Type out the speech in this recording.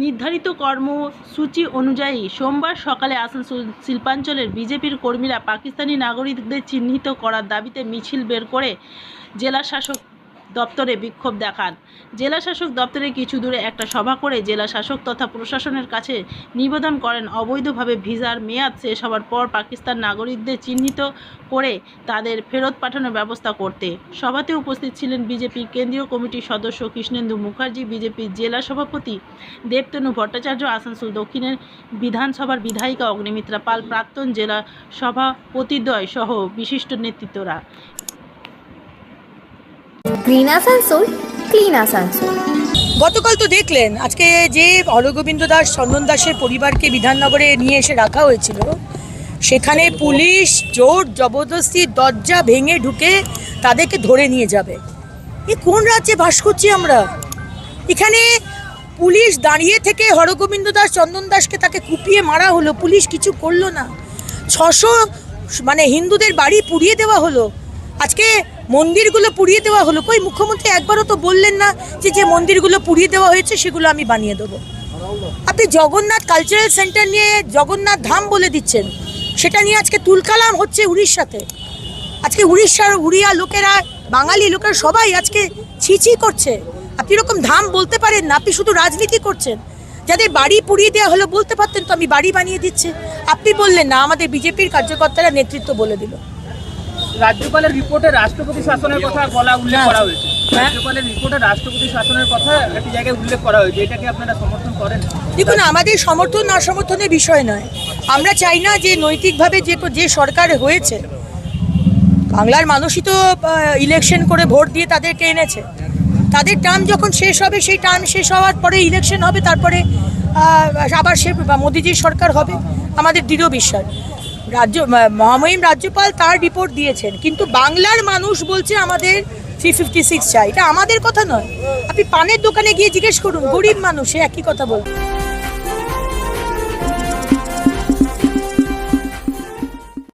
নির্ধারিত কর্মসূচি অনুযায়ী সোমবার সকালে আসানসোল শিল্পাঞ্চলের বিজেপির কর্মীরা পাকিস্তানি নাগরিকদের চিহ্নিত করার দাবিতে মিছিল বের করে জেলা শাসক দপ্তরে বিক্ষোভ দেখান। জেলা শাসক দপ্তরে কিছু দূরে একটা সভা করে জেলা শাসক তথা প্রশাসনের কাছে নিবেদন করেন, অবৈধভাবে ভিসার মেয়াদ শেষ হওয়ার পর পাকিস্তান নাগরিকদের চিহ্নিত করে তাদের ফেরত পাঠানোর ব্যবস্থা করতে। সভাতে উপস্থিত ছিলেন বিজেপি কেন্দ্রীয় কমিটির সদস্য কৃষ্ণেন্দু মুখার্জি, বিজেপির জেলা সভাপতি দেবতনু ভট্টাচার্য, আসানসোল দক্ষিণের বিধানসভার বিধায়িকা অগ্নিমিত্রা পাল, প্রাক্তন জেলা সভাপতিদ্বয় সহ বিশিষ্ট নেতৃত্বরা। গ্রিন আসানসোল ক্লিন আসানসোল গতকাল তো দেখলেন, আজকে যে হরগোবিন্দ দাস, চন্দন দাসের পরিবারকে বিধাননগরে নিয়ে এসে রাখা হয়েছিল, সেখানে পুলিশ জোর জবরদস্তি দরজা ভেঙে ঢুকে তাদেরকে ধরে নিয়ে যাবে। এ কোন রাজ্যে বাস করছি আমরা? এখানে পুলিশ দাঁড়িয়ে থেকে হরগোবিন্দ দাস, চন্দন দাসকে তাকে কুপিয়ে মারা হলো, পুলিশ কিছু করল না। ছশো মানে হিন্দুদের বাড়ি পুড়িয়ে দেওয়া হলো। আজকে মন্দিরগুলো পুড়িয়ে দেওয়া হলো। কই, মুখ্যমন্ত্রী একবারও তো বললেন না যে যে মন্দিরগুলো পুড়িয়ে দেওয়া হয়েছে সেগুলো আমি বানিয়ে দেবো। আপনি জগন্নাথ কালচারাল সেন্টার নিয়ে জগন্নাথ ধাম বলে দিচ্ছেন, সেটা নিয়ে আজকে তুলকালাম হচ্ছে উড়িষ্যাতে। আজকে উড়িষ্যার উড়িয়া লোকেরা, বাঙালি লোকেরা সবাই আজকে ছিছি করছে। আপনি এরকম ধাম বলতে পারেন না, আপনি শুধু রাজনীতি করছেন। যাদের বাড়ি পুড়িয়ে দেওয়া হলো বলতে পারতেন তো আমি বাড়ি বানিয়ে দিচ্ছি। আপনি বললেন না, আমাদের বিজেপির কার্যকর্তারা নেতৃত্ব বলে দিল। রাজ্যপালের রিপোর্টে রাষ্ট্রপতি শাসনের কথা বলা উল্লেখ করা হয়েছে। হ্যাঁ। রাজ্যপালের রিপোর্টে রাষ্ট্রপতি শাসনের কথা একটি জায়গায় উল্লেখ করা হয়েছে। এটাকে আপনারা সমর্থন করেন? দেখুন আমাদের সমর্থন না সমর্থনের বিষয় নয়। আমরা চাই না যে নৈতিকভাবে যে যে সরকার হয়েছে বাংলার মানুষই তো ইলেকশন করে ভোট দিয়ে তাদেরকে এনেছে। তাদের টার্ম যখন শেষ হবে সেই টার্ম শেষ হওয়ার পরে ইলেকশন হবে তারপরে আবার সে মোদিজির সরকার হবে। আমাদের দৃঢ় বিশ্বাস। রাজ্য মহামহিম রাজ্যপাল তার রিপোর্ট দিয়েছেন। কিন্তু বাংলার মানুষ বলছে আমাদের থ্রি ফিফটি সিক্স চাই। এটা আমাদের কথা নয়। আপনি পানের দোকানে গিয়ে জিজ্ঞেস করুন, গরিব মানুষে একই কথা বলবে